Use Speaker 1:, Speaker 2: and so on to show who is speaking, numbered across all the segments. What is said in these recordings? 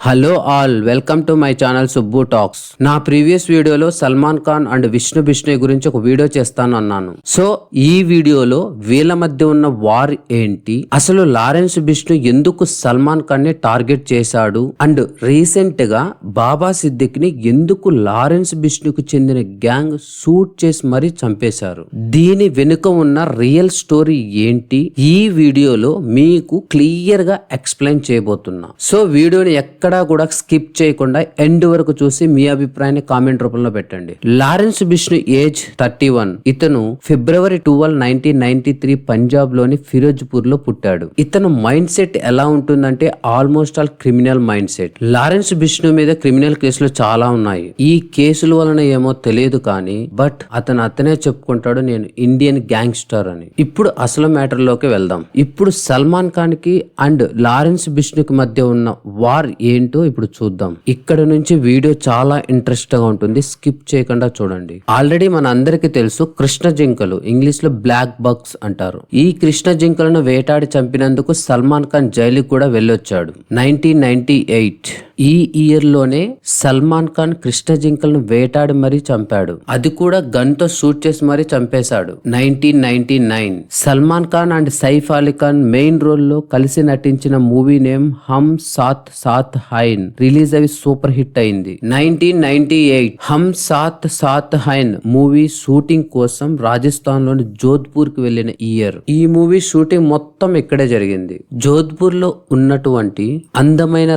Speaker 1: Hello all welcome to my channel Subbu talks నా previous వీడియోలో Salman Khan and Vishnu Bishnoi గురించి ఒక వీడియో చేస్తాను అన్నాను. సో ఈ వీడియోలో వీళ్ళ మధ్య ఉన్న వార్ ఏంటి? అసలు లారెన్స్ బిష్ణు ఎందుకు సల్మాన్ ఖాన్ని టార్గెట్ చేశాడు? అండ్ రీసెంట్గా బాబా సిద్దిక్ని ఎందుకు లారెన్స్ బిష్ణుకు చెందిన గ్యాంగ్ షూట్ చేసి మరీ చంపేశారు? దీని వెనుక ఉన్న రియల్ స్టోరీ ఏంటి? ఈ వీడియోలో మీకు క్లియర్గా ఎక్స్ప్లెయిన్ చేయబోతున్నా. సో వీడియోని ఎక్కడ కూడా స్కిప్ చేయకుండా ఎండ్ వరకు చూసి మీ అభిప్రాయాన్ని కామెంట్ రూపంలో పెట్టండి. Lawrence Bishnoi age thirty one. ఇతను February twelve nineteen ninety three పంజాబ్లోని ఫిరోజ్పూర్లో పుట్టాడు. ఇతను మైండ్ సెట్ ఎలా ఉంటుందంటే almost all criminal mind set. Lawrence Bishnoi మీద క్రిమినల్ కేసులు చాలా ఉన్నాయి. ఈ కేసుల వలన ఏమో తెలియదు కానీ బట్ అతను అతనే చెప్పుకుంటాడు నేను ఇండియన్ గ్యాంగ్స్టర్ అని. ఇప్పుడు అసలు మ్యాటర్లోకి వెళ్దాం. ఇప్పుడు సల్మాన్ ఖాన్కి అండ్ లారెన్స్ బిష్ణుకి మధ్య ఉన్న వార్ ఏ ఏంటో ఇప్పుడు చూద్దాం. ఇక్కడ నుంచి వీడియో చాలా ఇంట్రెస్ట్గా ఉంటుంది. స్కిప్ చేయకుండా చూడండి. ఆల్రెడీ మన అందరికీ తెలుసు కృష్ణ జింకలు ఇంగ్లీష్లో బ్లాక్ బగ్స్ అంటారు. ఈ కృష్ణ జింకలను వేటాడి చంపినందుకు సల్మాన్ ఖాన్ జైలుకు కూడా వెళ్ళొచ్చాడు. Nineteen ninety eight. ఈ ఇయర్లోనే సల్మాన్ ఖాన్ కృష్ణ జింకలను వేటాడి మరీ చంపాడు. అది కూడా గన్తో షూట్ చేసి మరీ చంపేశాడు. Nineteen ninety nine. Salman Khan and Saif Ali Khan main రోల్లో కలిసి నటించిన movie name Hum Saath Saath Hain. Release అవి సూపర్ హిట్ అయింది. Nineteen ninety eight. Hum Saath Saath Hain movie shooting కోసం రాజస్థాన్లోని జోధ్పూర్కి వెళ్ళిన ఇయర్. ఈ మూవీ షూటింగ్ మొత్తం ఇక్కడే జరిగింది. జోధ్పూర్లో ఉన్నటువంటి అందమైన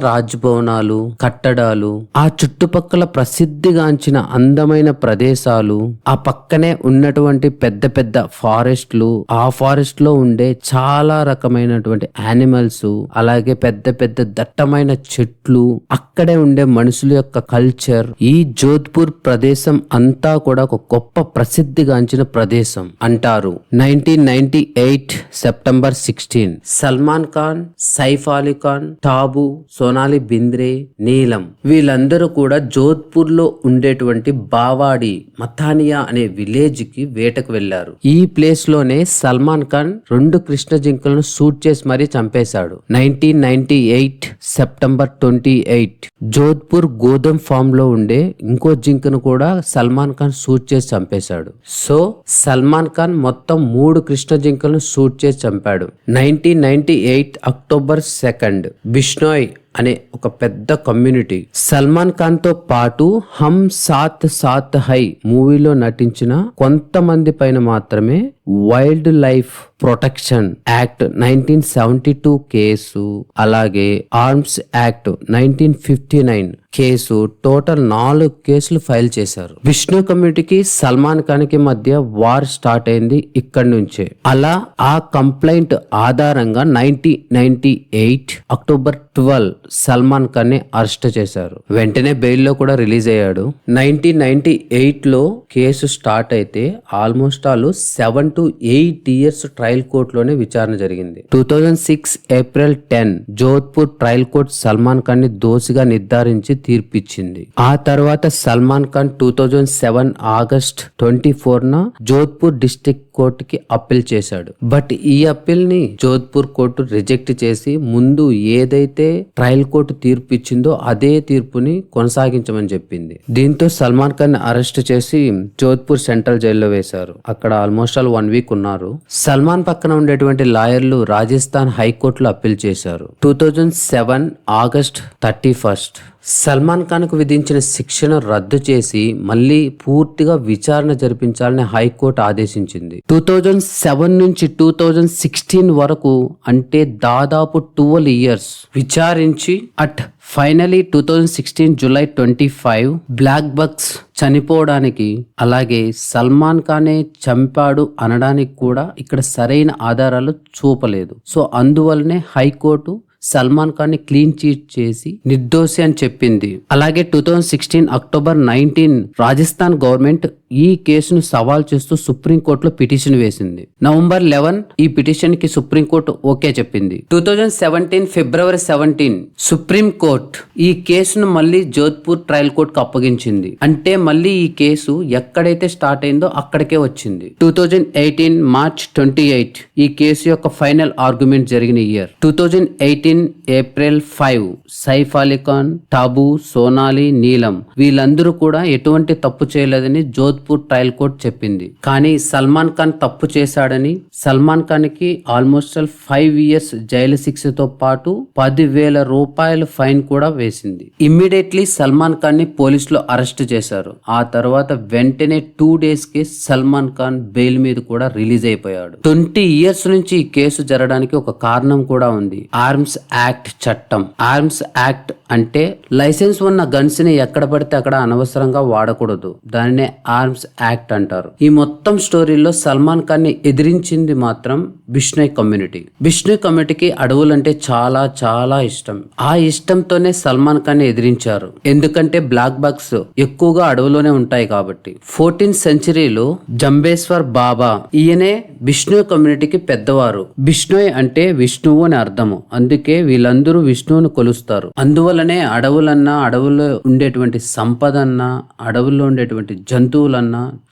Speaker 1: భవనాలు కట్టడాలు ఆ చుట్టుపక్కల ప్రసిద్ధిగాంచిన అందమైన ప్రదేశాలు ఆ పక్కనే ఉన్నటువంటి పెద్ద పెద్ద ఫారెస్ట్లు ఆ ఫారెస్ట్లో ఉండే చాలా రకమైనటువంటి యానిమల్స్ అలాగే పెద్ద పెద్ద దట్టమైన చెట్లు అక్కడే ఉండే మనుషుల యొక్క కల్చర్ ఈ జోధ్పూర్ ప్రదేశం అంతా కూడా ఒక గొప్ప ప్రసిద్ధిగాంచిన ప్రదేశం అంటారు. Nineteen ninety eight September sixteen. Salman Khan Saif Ali Khan Tabu Sonali Bendre Neelam. వీళ్ళందరూ కూడా జోధ్పూర్లో ఉండేటువంటి బావాడి మథానియా అనే విలేజ్కి వేటకు వెళ్ళారు ఈ ప్లేస్లోనే సల్మాన్ ఖాన్ రెండు కృష్ణ జింకలను షూట్ చేసి మరీ చంపేశాడు. Nineteen ninety eight September twenty eight. Jodhpur గోధుమ ఫామ్లో ఉండే ఇంకో జింకను కూడా సల్మాన్ ఖాన్ షూట్ చేసి చంపేశాడు. సో సల్మాన్ ఖాన్ మొత్తం మూడు కృష్ణ జింకలను షూట్ చేసి చంపాడు. Nineteen ninety eight October second. Bishnoi అనే ఒక పెద్ద కమ్యూనిటీ సల్మాన్ ఖాన్తో పాటు హమ్ సాత్ సాత్ హై మూవీలో నటించిన కొంతమంది పైన మాత్రమే wild life protection act nineteen seventy two case అలాగే arms act nineteen fifty nine case total నాలుగు కేసులు ఫైల్ చేశారు. విష్ణు కమ్యూనిటీకి సల్మాన్ ఖాన్కి మధ్య వార్ స్టార్ట్ అయింది ఇక్కడి నుంచే. అలా ఆ కంప్లైంట్ ఆధారంగా nineteen ninety eight October twelve Salman ఖాన్ని arrest చేశారు. వెంటనే బెయిల్లో కూడా రిలీజ్ అయ్యాడు. నైన్టీన్ నైన్టీ ఎయిట్లో కేసు స్టార్ట్ అయితే almost all seven to eight years trial కోర్టులోనే విచారణ జరిగింది. Two thousand six April ten Jodhpur trial court Salman ఖాన్ని దోషిగా నిర్ధారించి తీర్పిచ్చింది. ఆ తర్వాత Salman Khan two thousand seven August twenty four న జోధ్పూర్ డిస్ట్రిక్ట్ కోర్టుకి అప్పీల్ చేశాడు. బట్ ఈ అప్పీల్ని జోధ్పూర్ కోర్టు రిజెక్ట్ చేసి ముందు ఏదైతే ట్రయల్ కోర్టు తీర్పు ఇచ్చిందో అదే తీర్పుని కొనసాగించమని చెప్పింది. దీంతో సల్మాన్ ఖాన్ అరెస్ట్ చేసి జోధ్పూర్ సెంట్రల్ జైల్లో వేశారు. అక్కడ ఆల్మోస్ట్ ఆల్ వన్ వీక్ ఉన్నారు. సల్మాన్ పక్కన ఉండేటువంటి లాయర్లు రాజస్థాన్ హైకోర్టులో అప్పీల్ చేశారు. Two thousand seven August thirty first Salman ఖాన్కు విధించిన శిక్షను రద్దు చేసి మళ్ళీ పూర్తిగా విచారణ జరిపించాలని హైకోర్టు ఆదేశించింది. టూ థౌజండ్ సెవెన్ నుంచి టూ థౌజండ్ సిక్స్టీన్ వరకు అంటే దాదాపు ట్వెల్వ్ ఇయర్స్ విచారించి at finally two thousand sixteen July twenty five black bucks చనిపోవడానికి అలాగే సల్మాన్ ఖానే చంపాడు అనడానికి కూడా ఇక్కడ సరైన ఆధారాలు చూపలేదు. సో అందువల్లనే హైకోర్టు సల్మాన్ ఖాన్ని క్లీన్ చీట్ చేసి నిర్దోషి అని చెప్పింది. అలాగే two thousand sixteen October nineteen Rajasthan government ఈ కేసును సవాల్ చేస్తూ సుప్రీంకోర్టులో పిటిషన్ వేసింది. నవంబర్ లెవెన్ ఈ పిటిషన్కి సుప్రీంకోర్టు ఓకే చెప్పింది. Two thousand seventeen February seventeen supreme court ఈ కేసును మళ్ళీ జోధ్పూర్ ట్రయల్ కోర్టుకు అప్పగించింది. అంటే మళ్ళీ ఈ కేసు ఎక్కడైతే స్టార్ట్ అయిందో అక్కడికే వచ్చింది. Two thousand eighteen March twenty eight ఈ కేసు యొక్క ఫైనల్ ఆర్గ్యుమెంట్ జరిగిన year. Two thousand eighteen April five Saif Ali Khan Tabu Sonali Neelam వీళ్ళందరూ కూడా ఎటువంటి తప్పు చేయలేదని జోధ్పూర్ ట్రయల్ కోర్ట్ చెప్పింది. కానీ సల్మాన్ ఖాన్ తప్పు చేశాడని సల్మాన్ ఖాన్కి ఆల్మోస్ట్ ఫైవ్ ఇయర్స్ జైలు శిక్షతో పాటు పదివేల రూపాయల ఫైన్ కూడా వేసింది. ఇమ్మీడియట్లీ సల్మాన్ ఖాన్ని పోలీసులు అరెస్ట్ చేశారు. ఆ తర్వాత వెంటనే టూ డేస్కి సల్మాన్ ఖాన్ బెయిల్ మీద కూడా రిలీజ్ అయిపోయాడు. ట్వంటీ ఇయర్స్ నుంచి ఈ కేసు జరగడానికి ఒక కారణం కూడా ఉంది. ఆర్మ్స్ యాక్ట్ చట్టం. ఆర్మ్స్ యాక్ట్ అంటే లైసెన్స్ ఉన్న గన్స్ని ఎక్కడ పడితే అక్కడ అనవసరంగా వాడకూడదు. దానినే ఆర్మ్స్ యాక్ట్ అంటారు. ఈ మొత్తం స్టోరీలో సల్మాన్ ఖాన్ని ఎదిరించింది మాత్రం బిష్ణోయ్ కమ్యూనిటీ బిష్ణోయ్ కమ్యూనిటీకి అడవులంటే చాలా చాలా ఇష్టం. ఆ ఇష్టంతోనే సల్మాన్ ఖాన్ని ఎదిరించారు. ఎందుకంటే బ్లాక్ బాక్స్ ఎక్కువగా అడవులోనే ఉంటాయి కాబట్టి. ఫోర్టీన్ సెంచరీలో జంబేశ్వర్ బాబా ఈయనే బిష్ణోయ్ కమ్యూనిటీకి పెద్దవారు. బిష్ణోయ్ అంటే విష్ణువు అని అర్థము. అందుకే వీళ్ళందరూ విష్ణువుని కొలుస్తారు. అందువలనే అడవులన్నా అడవుల్లో ఉండేటువంటి సంపదన్నా అడవుల్లో ఉండేటువంటి జంతువులన్నా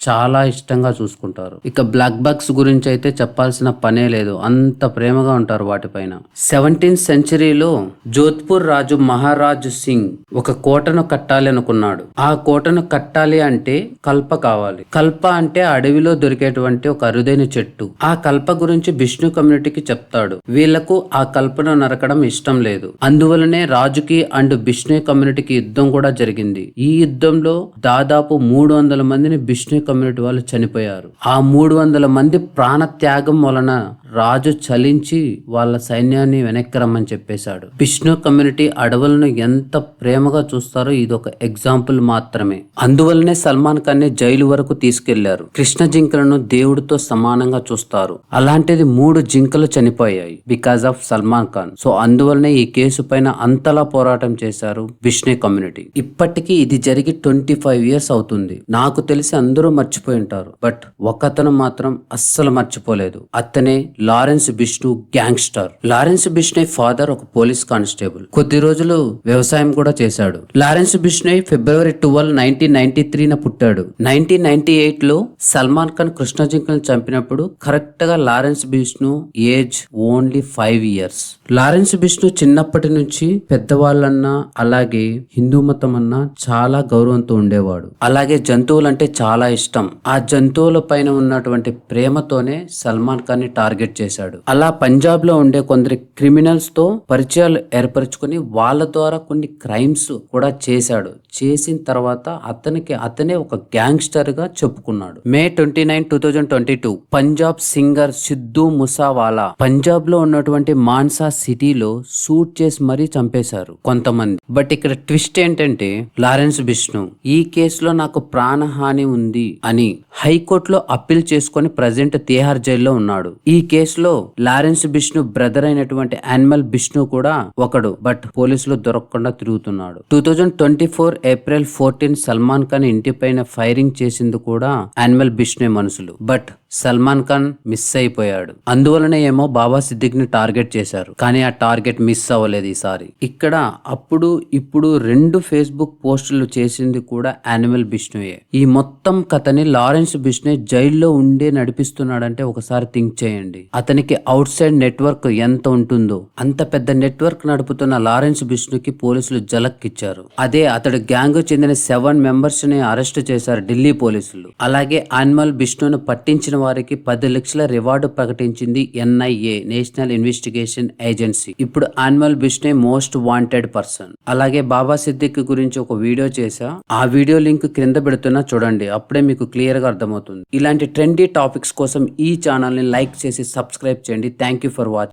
Speaker 1: చాలా ఇష్టంగా చూసుకుంటారు. ఇక బ్లాక్ బాక్స్ గురించి అయితే చెప్పాల్సిన పనే లేదు. అంత ప్రేమగా ఉంటారు వాటిపైన. సెవెంటీన్త్ సెంచరీలో జోధ్పూర్ రాజు మహారాజ్ సింగ్ ఒక కోటను కట్టాలి అనుకున్నాడు. ఆ కోటను కట్టాలి అంటే కల్ప కావాలి. కల్ప అంటే అడవిలో దొరికేటువంటి ఒక అరుదైన చెట్టు. ఆ కల్ప గురించి విష్ణు కమ్యూనిటీకి చెప్తాడు. వీళ్ళకు ఆ కల్పను నరకడం ఇష్టం లేదు. అందువలనే రాజుకి అండ్ బిష్ణు కమ్యూనిటీకి యుద్ధం కూడా జరిగింది. ఈ యుద్ధంలో దాదాపు మూడు వందల మందిని బిష్ణు కమ్యూనిటీ వాళ్ళు చనిపోయారు. ఆ మూడు వందల మంది ప్రాణ త్యాగం వలన రాజు చలించి వాళ్ళ సైన్యాన్ని వెనక్కి రమ్మని చెప్పేశాడు. విష్ణు కమ్యూనిటీ అడవులను ఎంత ప్రేమగా చూస్తారో ఇది ఒక ఎగ్జాంపుల్ మాత్రమే. అందువల్లనే సల్మాన్ ఖాన్ని జైలు వరకు తీసుకెళ్ళారు. కృష్ణ జింకలను దేవుడితో సమానంగా చూస్తారు. అలాంటిది మూడు జింకలు చనిపోయాయి because of Salman Khan. So అందువల్లనే ఈ కేసు పైన అంతలా పోరాటం చేశారు బిష్ణు కమ్యూనిటీ. ఇప్పటికీ ఇది జరిగి ట్వంటీ ఫైవ్ ఇయర్స్ అవుతుంది. నాకు తెలిసి అందరూ మర్చిపోయి ఉంటారు. బట్ ఒకతను మాత్రం అస్సలు మర్చిపోలేదు. అతనే Lawrence Bishnoi gangster. Lawrence Bishnoi father ఒక పోలీస్ కానిస్టేబుల్. కొద్ది రోజులు వ్యవసాయం కూడా చేశాడు. Lawrence Bishnoi February twelve nineteen ninety త్రీన పుట్టాడు. నైన్టీన్ నైన్టీ ఎయిట్లో సల్మాన్ ఖాన్ కృష్ణజింకను చంపినప్పుడు కరెక్ట్గా Lawrence Bishnoi age only five years. Lawrence Bishnoi చిన్నప్పటి నుంచి పెద్దవాళ్ళన్నా అలాగే హిందూ మతం అన్నా చాలా గౌరవంతో ఉండేవాడు. అలాగే జంతువులంటే చాలా ఇష్టం. ఆ జంతువుల పైన ఉన్నటువంటి ప్రేమతోనే సల్మాన్ ఖాన్ని టార్గెట్ చేశాడు. అలా పంజాబ్లో ఉండే కొందరి క్రిమినల్స్తో పరిచయాలు ఏర్పరచుకుని వాళ్ళ ద్వారా కొన్ని క్రైమ్స్ కూడా చేశాడు. చేసిన తర్వాత అతనికి అతనే ఒక గ్యాంగ్స్టర్గా చెప్పుకున్నాడు. May twenty nine two thousand twenty two Punjab singer Sidhu Moosewala పంజాబ్లో ఉన్నటువంటి మాన్సా సిటీలో షూట్ చేసి మరీ చంపేశారు కొంతమంది. బట్ ఇక్కడ ట్విస్ట్ ఏంటంటే లారెన్స్ బిష్ణు ఈ కేసులో నాకు ప్రాణహాని ఉంది అని హైకోర్టులో అప్పీల్ చేసుకొని ప్రజెంట్ తిహార్ జైల్లో ఉన్నాడు. ఈ కేసులో లారెన్స్ బిష్ణు బ్రదర్ అయినటువంటి యానిమల్ బిష్ణు కూడా ఒకడు బట్ పోలీసులు దొరకకుండా తిరుగుతున్నాడు. Two thousand twenty four April fourteen Salman Khan ఇంటిపైన ఫైరింగ్ చేసింది కూడా యానిమల్ బిష్ణు మనుషులు. బట్ సల్మాన్ ఖాన్ మిస్ అయిపోయాడు. అందువలనే ఏమో బాబా సిద్దిక్ని టార్గెట్ చేశారు. కానీ ఆ టార్గెట్ మిస్ అవ్వలేదు ఈసారి. ఇక్కడ అప్పుడు ఇప్పుడు రెండు ఫేస్బుక్ పోస్టులు చేసింది కూడా యానిమల్ బిష్ణుయే. ఈ మొత్తం కథని లారెన్స్ బిష్ణు జైల్లో ఉండే నడిపిస్తున్నాడంటే ఒకసారి థింక్ చేయండి. అతనికి అవుట్ సైడ్ నెట్వర్క్ ఎంత ఉంటుందో. అంత పెద్ద నెట్వర్క్ నడుపుతున్న లారెన్స్ బిష్ణుకి పోలీసులు జలక్కిచ్చారు. అదే అతడు గ్యాంగ్ చెందిన సెవెన్ మెంబర్స్ని అరెస్ట్ చేశారు ఢిల్లీ పోలీసులు. అలాగే యానిమల్ బిష్ణును పట్టించిన వారికి పది లక్షల రివార్డు ప్రకటించింది ఎన్ఐఏ నేషనల్ ఇన్వెస్టిగేషన్ ఏజెన్సీ. ఇప్పుడు Anmol Bishnoi most wanted person. అలాగే బాబా సిద్దిక్ గురించి ఒక వీడియో చేశా. ఆ వీడియో లింక్ క్రింద పెడుతున్నా చూడండి అప్పుడే మీకు క్లియర్గా అర్థమవుతుంది. ఇలాంటి ట్రెండీ టాపిక్స్ కోసం ఈ ఛానల్ని లైక్ చేసి సబ్స్క్రైబ్ చేయండి. Thank you for watching